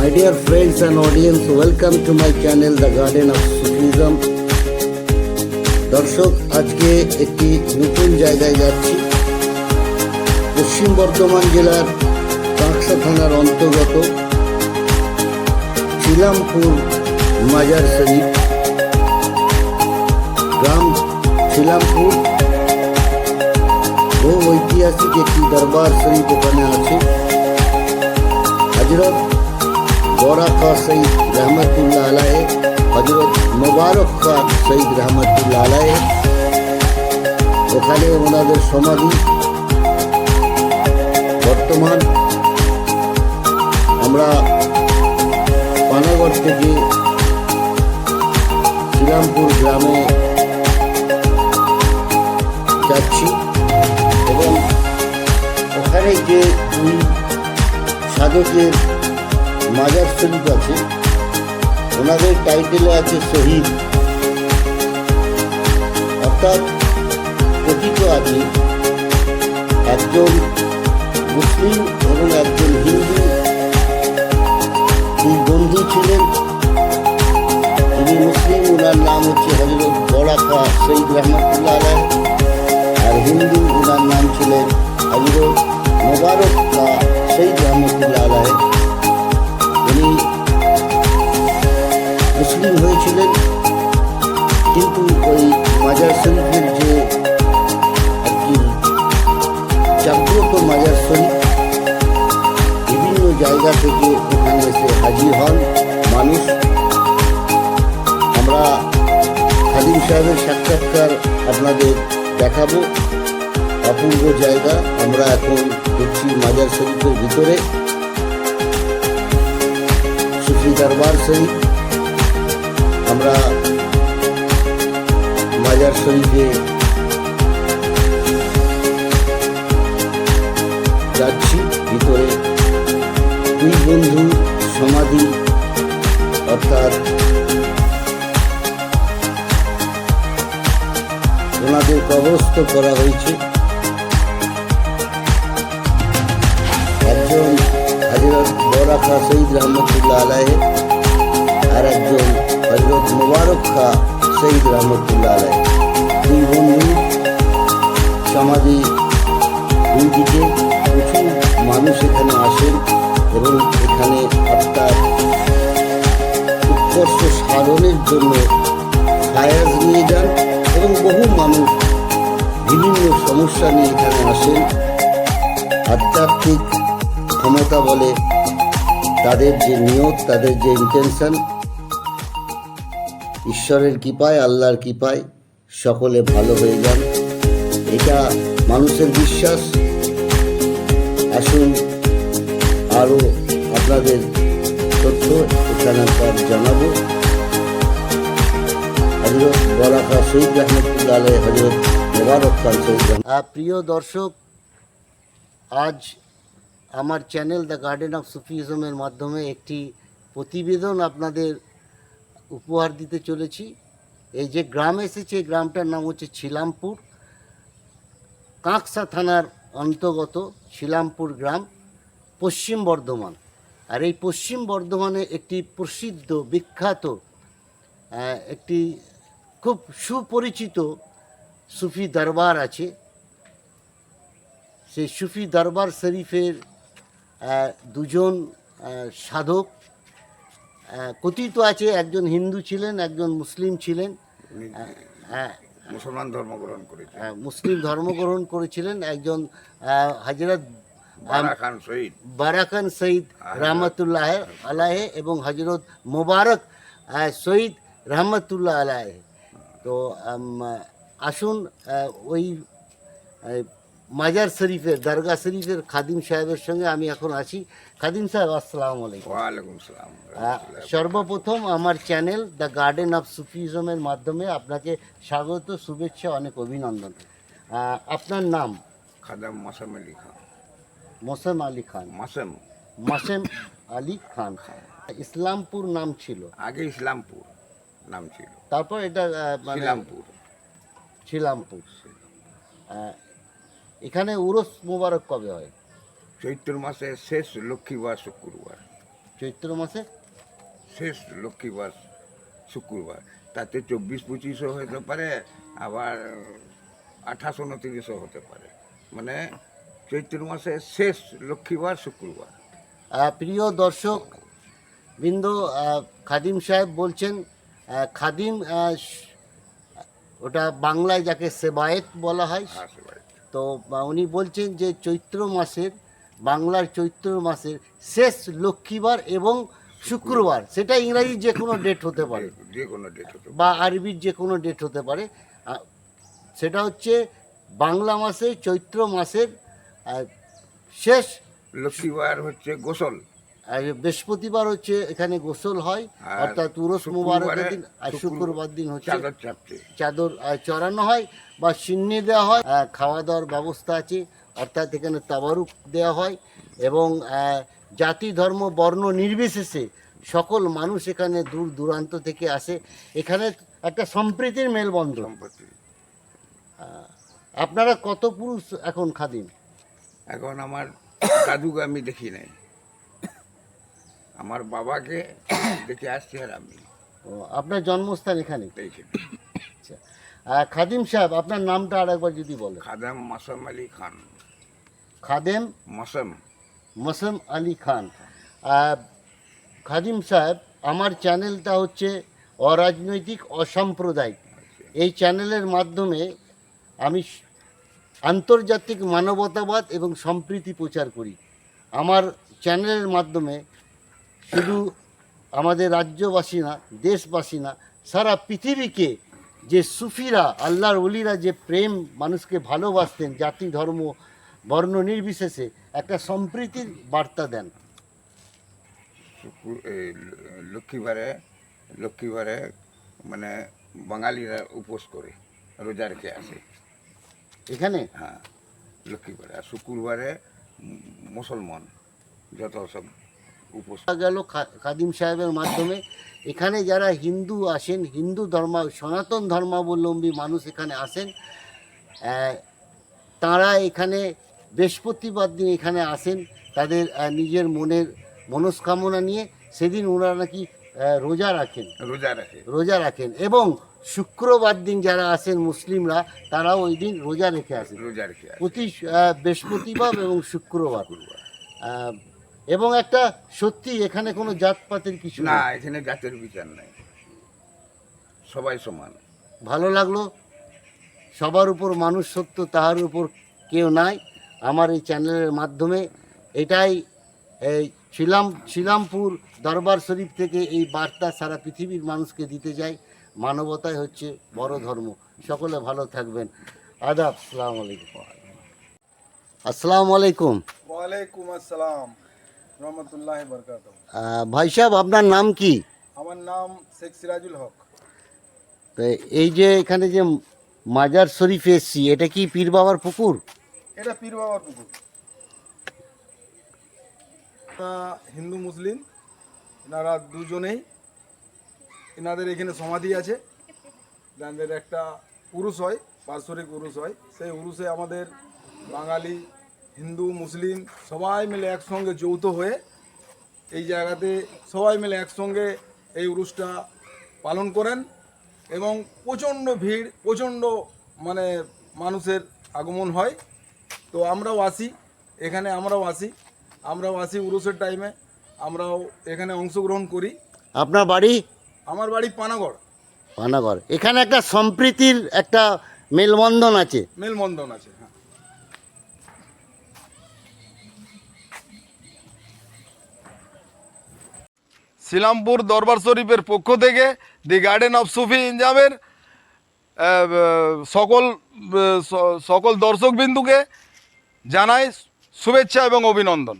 My dear friends and audience, welcome to my channel The Garden of Sufism. দর্শক আজকে একটি নতুন জায়গায় যাচ্ছি। পশ্চিম বর্ধমান জেলার কাঁকসা থানার অন্তর্গত ছিলামপুর মাজার শরীফ। গ্রাম ছিলামপুর। বহু ঐতিহাসিক একটি দরবার শরীফ ওখানে আছে। হজরত গৌরা খা সঈদ রহমতুল্লাহ আলাহ হজরত মোবারক খা সঈদ রহমতুল্লাহ আলাহ ওখানে ওনাদের সমাধি। বর্তমান আমরা পানাগড় থেকে শ্রীরামপুর গ্রামে যাচ্ছি এবং ওখানে যে দুই সাধকের মাজার শরীফ আছে। ওনাদের টাইটেলে আছে শহীদ। অর্থাৎ কথিত আছে, একজন মুসলিম এবং একজন হিন্দু। দুই বন্ধু ছিলেন। যিনি মুসলিম, ওনার নাম হচ্ছে হজরত বড়াকা সঈদ রহমতুল্লাহ আলাই আর হিন্দু, ওনার নাম ছিলেন হজরত মোবারক সঈদ রহমতুল্লাহ আলাই উনি মুসলিম হয়েছিলেন, কিন্তু ওই মাজার শরীফের যে কি জাগ্রত মাজার শরীফ, বিভিন্ন জায়গা থেকে ওখানে এসে হাজির হন মানুষ। আমরা খাদিম সাহেবের সাক্ষাৎকার আপনাদের দেখাবো। অপূর্ব জায়গা, আমরা এখন ঢুকছি মাজার শরীফের ভিতরে। সুফি দরবার শরীফ। আমরা মাজার শরীফে যাচ্ছি। ভিতরে দুই বন্ধু সমাধি, অর্থাৎ ওনাদের কবরস্থ করা হয়েছে। একজন হজরত বরাখা সঈদ রহমতুল্লাহ আলাহে আর একজন হজরত মুবারক খা সঈদ রহমতুল্লাহ আলাহ দুই বন্ধু সমাধি দুই প্রচুর মানুষ এখানে আসেন এবং এখানে আপনার উৎকর্ষ সাধনের জন্য ফায়াজ নিয়ে যান এবং বহু মানুষ বিভিন্ন সমস্যা নিয়ে এখানে আসেন। আধ্যাত্মিক ক্ষমতা বলে তাদের যে নিয়ত, তাদের যে ইন্টেনশন ঈশ্বরের কৃপায়, আল্লাহর কৃপায় সকলে ভালো হয়ে যান। এটা মানুষের বিশ্বাস। আসুন আরও আপনাদের তথ্য এখানে পর জানাব। প্রিয় দর্শক, আজ আমার চ্যানেল দ্য গার্ডেন অফ সুফিজমের মাধ্যমে একটি প্রতিবেদন আপনাদের উপহার দিতে চলেছি। এই যে গ্রাম এসেছে, এই গ্রামটার নাম হচ্ছে ছিলামপুর। কাঁকসা থানার অন্তর্গত ছিলামপুর গ্রাম, পশ্চিম বর্ধমান। আর এই পশ্চিম বর্ধমানে একটি প্রসিদ্ধ, বিখ্যাত একটি খুব সুপরিচিত সুফি দরবার আছে। সেই সুফি দরবার শরীফের দুজন সাধক। কথিত আছে একজন হিন্দু ছিলেন একজন মুসলিম ছিলেন। হ্যাঁ। মুসলমান ধর্ম গ্রহণ করেছেন। মুসলিম ধর্মগ্রহণ করেছিলেন একজন হাজরত হজরত বারা খান শহীদ। বারাকান সঈদ রহমতুল্লাহ আলাহে এবং হজরত মোবারক সঈদ রহমতুল্লাহ আলাহে তো আসুন ওই মাজার শরীফের দরগা শরীফের খাদিম সাহেবের সঙ্গে আমি এখন আছি। খাদিম সাহেব আসসালামু আলাইকুম। ওয়ালাইকুম সালাম। সর্বপ্রথম আমার চ্যানেল দ্য গার্ডেন অফ সুফিজমের মাধ্যমে আপনাকে স্বাগত শুভেচ্ছা অনেক অভিনন্দন। আপনার নাম? খাদাম মাসাম আলী খান। মোসেম আলী খান। মাসেম। মাসেম আলী খান। ইসলামপুর নাম ছিল? আগে ইসলামপুর নাম ছিল। তারপর এটা আহ, মানে ইসলামপুর ছিলামপুর এখানে উরস মোবারক কবে হয়? চৈত্র মাসের শেষ লক্ষ্মীবার শুক্রবার। চৈত্র মাসে? শেষ লক্ষ্মীবার শুক্রবার। তাতে চব্বিশ পঁচিশও হতে পারে আবার আঠাশ উনত্রিশও হতে পারে। মানে চৈত্র মাসে শেষ লক্ষ্মীবার শুক্রবার। প্রিয় দর্শক বৃন্দ খাদিম সাহেব বলছেন খাদিম ওটা বাংলায় যাকে সেবায়েত বলা হয় বাড়িতে তো উনি বলছেন যে চৈত্র মাসের বাংলার চৈত্র মাসের শেষ লক্ষ্মীবার এবং শুক্রবার। সেটা ইংরাজির যে কোনো ডেট হতে পারে। যে- কোনো ডেট হতে বা আরবির যে কোনো ডেট হতে পারে। সেটা হচ্ছে বাংলা মাসে চৈত্র মাসের শেষ লক্ষ্মীবার হচ্ছে গোসল। বৃহস্পতিবার হচ্ছে এখানে গোসল হয় অর্থাৎ উরস মুবারকের দিন আর শুক্রবার দিন হচ্ছে চাদর চড়ানো হয় বা সিন্নি দেওয়া হয় খাওয়া দাওয়ার ব্যবস্থা আছে অর্থাৎ এখানে তাবারুক দেওয়া হয় এবং জাতি ধর্ম বর্ণ নির্বিশেষে সকল মানুষ এখানে দূর দূরান্ত থেকে আসে। এখানে একটা সম্প্রীতির মেলবন্ধন। আপনারা কত পুরুষ এখন খাদিম? এখন আমার দাদুকে আমি দেখি নাই। আমার বাবাকে দেখে আসছি আর আমি। ও, আপনার জন্মস্থান এখানে? আচ্ছা। খাদিম সাহেব আপনার নামটা আর একবার যদি বলেন। খাদেম মাসাম আলী খান। খাদেম? মাসাম। মসম আলী খান। খাদিম সাহেব আমার চ্যানেলটা হচ্ছে অরাজনৈতিক অসাম্প্রদায়িক। এই চ্যানেলের মাধ্যমে আমি আন্তর্জাতিক মানবতাবাদ এবং সম্প্রীতি প্রচার করি। আমার চ্যানেলের মাধ্যমে শুধু আমাদের রাজ্যবাসী না দেশবাসী না সারা পৃথিবীকে যে সুফিরা আল্লাহর অলিরা যে প্রেম মানুষকে ভালোবাসতেন জাতি ধর্ম বর্ণ নির্বিশেষে একটা সম্প্রীতির বার্তা দেন। লক্ষ্মীবারে লক্ষ্মীবারে মানে বাঙালিরা উপোস করে রোজা রেখে আসে। এখানে? হ্যাঁ লক্ষ্মীবারে। আর শুক্রবারে মুসলমান যত সব উপোস গেল খাদিম সাহেবের মাধ্যমে। এখানে যারা হিন্দু আসেন হিন্দু ধর্ম সনাতন ধর্মাবলম্বী মানুষ এখানে আসেন তারা এখানে বৃহস্পতিবার দিন এখানে আসেন তাদের নিজের মনের মনস্কামনা নিয়ে সেদিন ওনারা নাকি রোজা রাখেন। রোজা রাখে রোজা রাখেন এবং শুক্রবার দিন যারা আসেন মুসলিমরা তারাও ওই দিন রোজা রেখে আসেন। রোজা রেখে প্রতি বৃহস্পতিবার এবং শুক্রবার। এবং একটা সত্যি এখানে কোনো জাতপাতের কিছু না এখানে জাতের বিচার নাই। সবাই সমান। ভালো লাগল? সবার উপর মানুষ সত্য তাহার উপর কেউ নাই। আমার এই চ্যানেলের মাধ্যমে এটাই এই শিলাম শিলামপুর দরবার শরীফ থেকে এই বার্তা সারা পৃথিবীর মানুষকে দিতে যাই। মানবতাই হচ্ছে বড় ধর্ম। সকলে ভালো থাকবেন। আদাব আসসালামু আলাইকুম। আসসালামু আলাইকুম। ওয়ালাইকুম আসসালাম। রহমতুল্লাহ বরকাত ভাই সাহেব আপনার নাম কি? আমার নাম শেখ সিরাজুল হক। তো এই যে এখানে যে মাজার শরীফে এসছি এটা কি পীর বাবার পুকুর? এটা পীর বাবার পুকুর। হিন্দু মুসলিম এনারা দুজনেই এনাদের এখানে সমাধি আছে। যাদের একটা উরুস হয় বাৎসরিক উরুস হয় সেই উরুসে আমাদের বাঙালি হিন্দু মুসলিম সবাই মিলে একসঙ্গে যৌথ হয়ে এই জায়গাতে সবাই মিলে একসঙ্গে এই উরুসটা পালন করেন এবং প্রচণ্ড ভিড় প্রচণ্ড মানে মানুষের আগমন হয়। তো আমরাও আসি এখানে আমরাও আসি আমরাও আসি উরুসের টাইমে আমরাও এখানে অংশগ্রহণ করি। আপনার বাড়ি? আমার বাড়ি পানাগড়। পানাগড়। এখানে একটা সম্প্রীতির একটা মেলবন্ধন আছে। মেলবন্ধন আছে হ্যাঁ। শিলামপুর দরবার শরীফের পক্ষ থেকে দি গার্ডেন অফ সুফি ইনজামের সকল সকল দর্শকবিন্দুকে জানাই শুভেচ্ছা এবং অভিনন্দন।